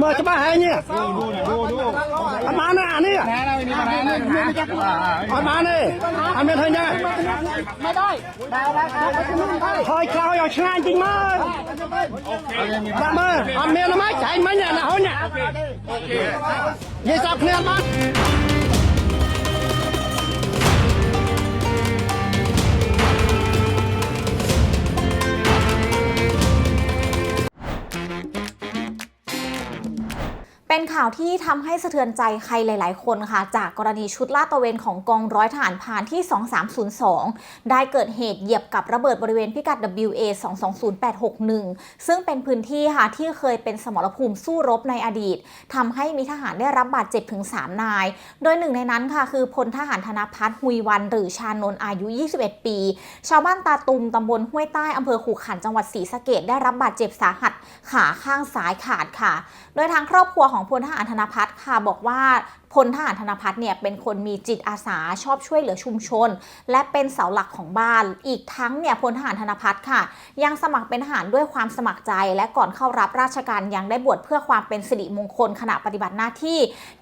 មើលច្បាស់ហើយនេះអត់បានណាអានេះអត់បានទេអត់មានឃើញទេមិនដែរហើយក្រោយឲ្យឆ្ងាយជិញមើលដាក់មើលអត់មានហ្មងចាញ់មិញណាហ៊ុនណានិយាយសាប់គ្នាអត់បាន เป็นข่าวที่ทำให้สะเทือนใจใครหลาย ๆ คนค่ะ จากกรณีชุดลาดตระเวนของกองร้อยทหารพรานที่ 2302 ได้เกิดเหตุเหยียบกับระเบิดบริเวณพิกัด WA 220861 ซึ่งเป็นพื้นที่ค่ะที่เคยเป็นสมรภูมิสู้รบในอดีตทำให้มีทหารได้รับบาดเจ็บถึง 3 นาย โดยหนึ่งในนั้นค่ะ คือพลทหารธนพัฒน์หุยวัน หรือชานนท์อายุ 21 ปี ชาวบ้านตาตุมตำบลห้วยใต้อำเภอขู่ขันจังหวัดศรีสะเกดได้รับบาดเจ็บสาหัสขาข้างซ้ายขาดค่ะ โดยทางครอบครัวของพลทหารธนพัฒน์ค่ะบอกว่า พลทหารธนพัฒน์เนี่ยเป็นคนมีจิตอาสาชอบช่วยเหลือชุมชน และเป็นเสาหลักของบ้าน อีกทั้งเนี่ยพลทหารธนพัฒน์ค่ะ ยังสมัครเป็นทหารด้วยความสมัครใจ และก่อนเข้ารับราชการยังได้บวชเพื่อความเป็นสิริมงคลขณะปฏิบัติหน้าที่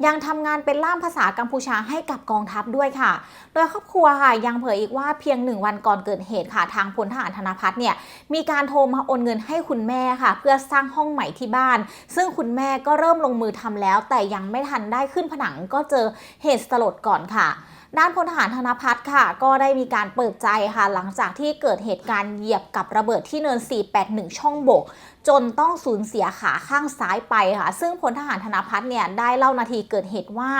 ยังทำงานเป็นล่ามภาษากัมพูชาให้กับกองทัพด้วยค่ะ โดยครอบครัวค่ะยังเผยอีกว่าเพียงหนึ่งวันก่อนเกิดเหตุค่ะทางพลทหารธนพัฒน์เนี่ยมีการโทรมาโอนเงินให้คุณแม่ค่ะ เพื่อสร้างห้องใหม่ที่บ้าน ซึ่งคุณแม่ก็เริ่มลงมือทำแล้ว แต่ยังไม่ทันได้ขึ้นผนังก็เจอเหตุสลดก่อนค่ะ ด้านพลทหารธนพัฒน์ค่ะ ก็ได้มีการเปิดใจค่ะ หลังจากที่เกิดเหตุการณ์เหยียบกับระเบิดที่เนิน 481 ช่องบก จนต้องสูญเสียขาข้างซ้ายไปค่ะ ซึ่งพลทหารธนพัฒน์เนี่ยได้เล่านาทีเกิดเหตุว่า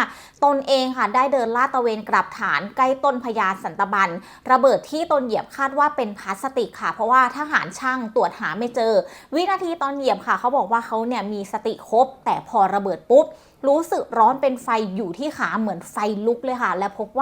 ตนเองค่ะได้เดินลาดตระเวนกลับฐานใกล้ต้นพญาสันตบัน ระเบิดที่ตนเหยียบคาดว่าเป็นพลาสติกค่ะ เพราะว่าทหารช่างตรวจหาไม่เจอ วินาทีตอนเหยียบค่ะ เขาบอกว่าเขาเนี่ยมีสติครบ แต่พอระเบิดปุ๊บรู้สึกร้อนเป็นไฟอยู่ที่ขาเหมือนไฟลุกเลยค่ะ และพบว่า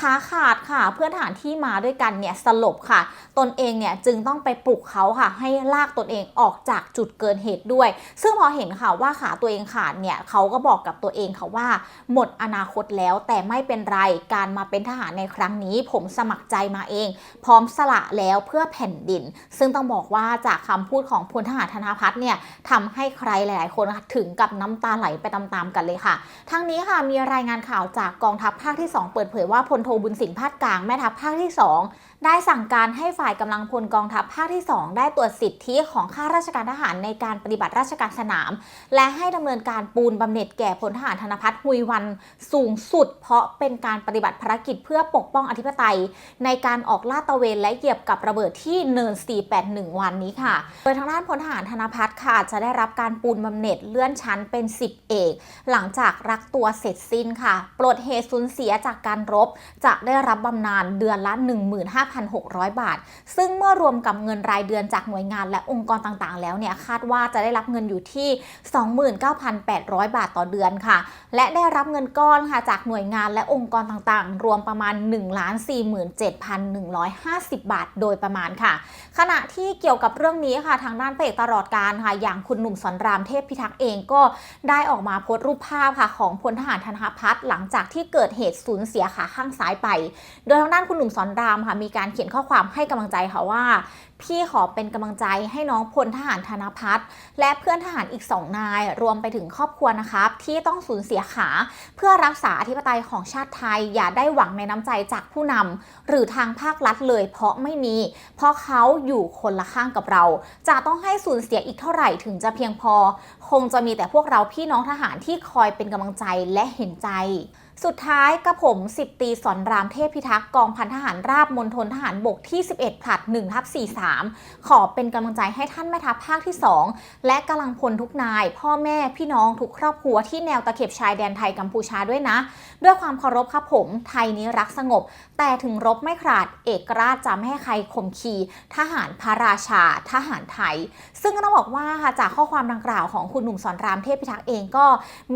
ขาขาดค่ะ เพื่อนทหารที่มาด้วยกันเนี่ยสลบค่ะ ตนเองเนี่ยจึงต้องไปปลุกเขาค่ะ ให้ลากตนเองออกจากจุดเกิดเหตุด้วย ซึ่งพอเห็นค่ะว่าขาตัวเองขาดเนี่ยเขาก็บอกกับตัวเองค่ะว่า หมดอนาคตแล้วแต่ไม่เป็นไรการมาเป็นทหารในครั้งนี้ ผมสมัครใจมาเอง พร้อมสละแล้วเพื่อแผ่นดิน ซึ่งต้องบอกว่าจากคำพูดของพลทหารธนพัฒน์เนี่ยทำให้ใครหลาย ๆ คนถึงกับน้ำตาไหลไปตามๆกันเลยค่ะ ทั้งนี้ค่ะมีรายงานข่าวจากกองทัพภาคที่ 2 เปิดเผผยว่าพลโทบุญสินพาดกลางแม่ทัพภาคที่ 2 ได้สั่งการให้ฝ่ายกำลังพลกองทัพภาคที่ 2 ได้ตรวจสิทธิของข้าราชการทหารในการปฏิบัติราชการสนาม และให้ดำเนินการปูนบำเหน็จแก่พลทหารธนพัฒน์หุยวันสูงสุด เพราะเป็นการปฏิบัติภารกิจเพื่อปกป้องอธิปไตย ในการออกลาดตระเวนและเหยียบกับระเบิดที่เนิน 481 วันนี้ค่ะ โดยทางด้านพลทหารธนพัฒน์ค่ะ จะได้รับการปูนบำเหน็จเลื่อนชั้นเป็น 10 เอก หลังจากรักตัวเสร็จสิ้นค่ะ ปลดเหตุสูญเสียจากการรบ จะได้รับบำนาญเดือนละ5,600 บาท ซึ่งเมื่อรวมกับเงินรายเดือนจากหน่วยงานและองค์กรต่างๆ แล้วเนี่ยคาดว่าจะได้รับเงินอยู่ที่ 29,800 บาทต่อเดือนค่ะ และได้รับเงินก้อนค่ะจากหน่วยงานและองค์กรต่างๆ รวมประมาณ 1,47,150 บาท โดยประมาณค่ะ ขณะที่เกี่ยวกับเรื่องนี้ค่ะ ทางด้านพระเอกตลอดการค่ะ อย่างคุณหนุ่มสอนรามเทพพิทักษ์เองก็ได้ออกมาโพสต์รูปภาพค่ะของพลทหารธนพัฒน์หลังจากที่เกิดเหตุสูญเสียขาข้างซ้ายไป โดยทางด้านคุณหนุ่มสอนรามค่ะมีการเขียนข้อความให้กำลังใจค่ะว่า พี่ขอเป็นกำลังใจให้น้องพลทหารธนพัฒน์และเพื่อนทหารอีกสองนาย รวมไปถึงครอบครัวนะครับที่ต้องสูญเสียขา เพื่อรักษาอธิปไตยของชาติไทย อย่าได้หวังในน้ำใจจากผู้นำหรือทางภาครัฐเลย เพราะไม่มี เพราะเขาอยู่คนละข้างกับเรา จะต้องให้สูญเสียอีกเท่าไหร่ถึงจะเพียงพอ คงจะมีแต่พวกเราพี่น้องทหารที่คอยเป็นกำลังใจและเห็นใจ สุดท้ายกระผม10ตีสอนรามเทพพิทักษ์กองพันทหารราบมณฑลทหารบกที่ 11ผลัด1ทับ43 ขอเป็นกำลังใจให้ท่านแม่ทัพภาคที่ 2 และกำลังพลทุกนาย พ่อแม่พี่น้องทุกครอบครัวที่แนวตะเข็บชายแดนไทยกัมพูชาด้วยนะ ด้วยความเคารพครับผมไทยนี้รักสงบ แต่ถึงรบไม่ขาดเอกราชจะไม่ให้ใครข่มขีทหารพระราชา ทหารไทย ซึ่งก็ต้องบอกว่าจากข้อความดังกล่าวของคุณหนุ่มสอนรามเทพพิทักษ์เองก็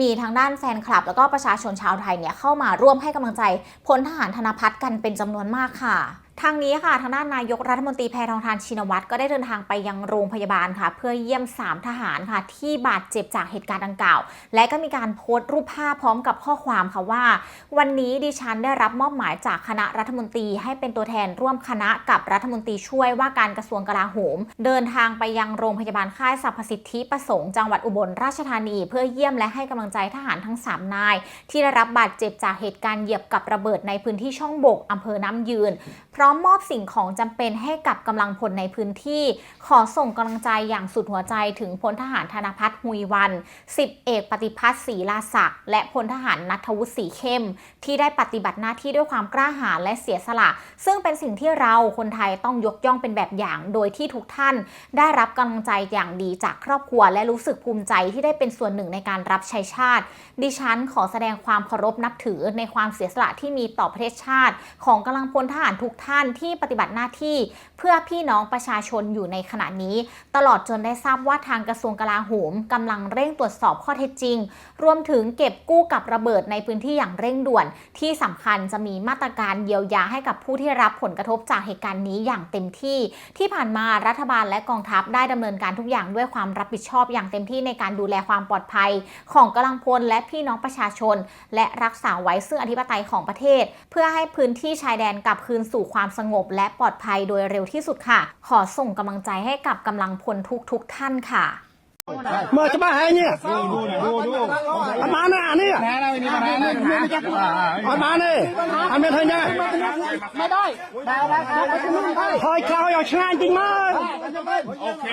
มีทางด้านแฟนคลับ แล้วก็ประชาชนชาวไทยเนี่ยเข้ามาร่วมให้กำลังใจพลทหารธนพัฒน์กันเป็นจำนวนมากค่ะ ทางนี้ค่ะทางด้านนายกรัฐมนตรีแพทองทานชินวัตรก็ได้เดินทางไปยังโรงพยาบาลค่ะ เพื่อเยี่ยม 3 ทหารค่ะ ที่บาดเจ็บจากเหตุการณ์ดังกล่าว และก็มีการโพสต์รูปภาพพร้อมกับข้อความค่ะว่า วันนี้ดิฉันได้รับมอบหมายจากคณะรัฐมนตรี ให้เป็นตัวแทนร่วมคณะกับรัฐมนตรีช่วยว่าการกระทรวงกลาโหม เดินทางไปยังโรงพยาบาลค่ายสรรพสิทธิประสงค์จังหวัดอุบลราชธานี เพื่อเยี่ยมและให้กำลังใจทหารทั้ง 3 นาย ที่ได้รับบาดเจ็บจากเหตุการณ์เหยียบกับระเบิดในพื้นที่ช่องบกอำเภอน้ำยืน พร้อมมอบสิ่งของจำเป็นให้กับกำลังพลในพื้นที่ ขอส่งกำลังใจอย่างสุดหัวใจถึงพลทหารธนพัฒน์หุยวันสิบเอกปฏิพัฒน์ศรีลาศักดิ์และพลทหารนัทวุฒิศรีเข้ม ที่ได้ปฏิบัติหน้าที่ด้วยความกล้าหาญและเสียสละ ซึ่งเป็นสิ่งที่เราคนไทยต้องยกย่องเป็นแบบอย่าง โดยที่ทุกท่าน ได้รับกำลังใจอย่างดีจากครอบครัว และรู้สึกภูมิใจที่ได้เป็นส่วนหนึ่งในการรับใช้ชาติ ดิฉันขอแสดงความเคารพนับถือในความเสียสละที่มีต่อประเทศชาติ ของกำลังพลทหารทุกท่านที่ปฏิบัติหน้าที่เพื่อพี่น้องประชาชนอยู่ในขณะนี้ ตลอดจนได้ทราบว่าทางกระทรวงกลาโหมกำลังเร่งตรวจสอบข้อเท็จจริง รวมถึงเก็บกู้กับระเบิดในพื้นที่อย่างเร่งด่วน ที่สำคัญจะมีมาตรการเยียวยาให้กับผู้ที่รับผลกระทบจากเหตุการณ์นี้อย่างเต็มที่ ที่ผ่านมารัฐบาลและกองทัพได้ดำเนินการทุกอย่างด้วยความรับผิดชอบอย่างเต็มที่ในการดูแลความปลอดภัย ของกำลังพลและพี่น้องประชาชน และรักษาไว้ซึ่งอธิปไตยของประเทศ เพื่อให้พื้นที่ชายแดนกลับคืนสู่ความสงบและปลอดภัยโดยเร็วที่สุดค่ะ ขอส่งกำลังใจให้กับกำลังพลทุกๆท่านค่ะ Mở cho ba hai nhỉ ดูดูดู Ăn bán à nè แพ้แล้วไม่มีปัญหาไม่มีปัญหา Ăn bán đi Ăn miên thôi nha ไม่ได้ได้แล้วครับไปที่นู่นได้ Thôi khao ở sang chính mà โอเค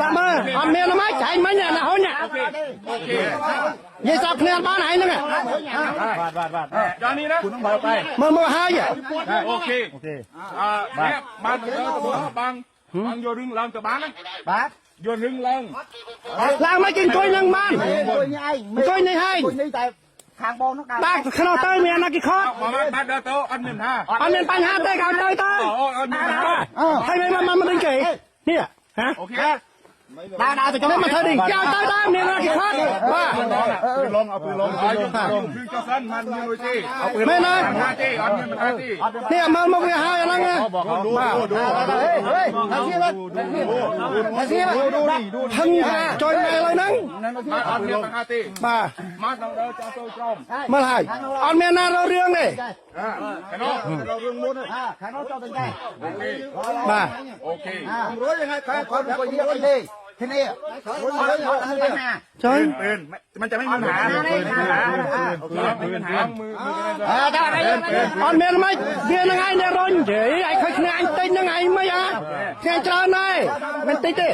Dạ mơ Ăn miên nó mát chạy mấy nhà nào nhỉ โอเค Vậy sao kia bán này nữa nè บาดบาดบาดจานนี้นะคุณต้องไป Mơ mơ hai vậy โอเคโอเคอ่าเนี่ยบางเออตัวบางบางโยรึงลังตัวบางนะบาง โยรึงลัง Làm mấy kinh coi nâng man ตัวนี้ไอ้ Coi này hay ตัวนี้แต่ทางบอลต้องการ Bác khăn tới miền nó kì เอา khó มาบ้านเดินโตอันหนึ่งห้า Ăn miên bánh hát đây cao tới อ๋ tới ออันหนึ่งห้า Thay mấy mà mà mà đình kì Nè Hả โอเคได้ได้ไป Nên mà thời đình Cao tới tới miền nó kì khó Ba ปืนลงเอาปืนลงเอาปืนลงคือเจ้าสั้นมันมีไว้ที่เอาปืน Mê nơi ห้าที่อันนี้มันห้าที่ Nè mơ mơ kì hai nó nghe บอกเขาดูดูเฮ้ยเฮ้ยทางที่มันทางที่ทางที่มันดูดิดู Thân Trôi mẹ lời nâng มาอันนี้มันห้าที่ Ba มาต้องเดินเจ้าโซ่จอม Mơ hai Ăn miên nó rau riêng này อ่าเห็นไหมเราเรื่องมุดอ่าทางโน้นเจ้าเป็นไงโอเค Ba โอเครู้ยังไงใครคนคนเยอะกันดี ที่นี่คนเยอะกันดีนะ Trời ปืนมันจะไม่มีปัญหาปืนไม่มีปัญหาโอเคปืนมือมือเออได้ได้ Ăn miên mấy Viên nó ngay nè rồi Chị Anh khơi khơi anh tinh nó ngay mấy á Nghe trơn này Mình tích đi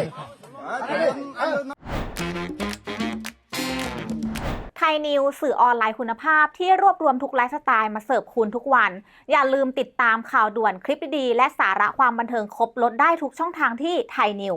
ไทยนิวสื่อออนไลน์คุณภาพที่รวบรวมทุกไลฟ์สไตล์มาเสิร์ฟคุณทุกวัน อย่าลืมติดตามข่าวด่วนคลิปดีๆและสาระความบันเทิงครบลดได้ทุกช่องทางที่ไทยนิว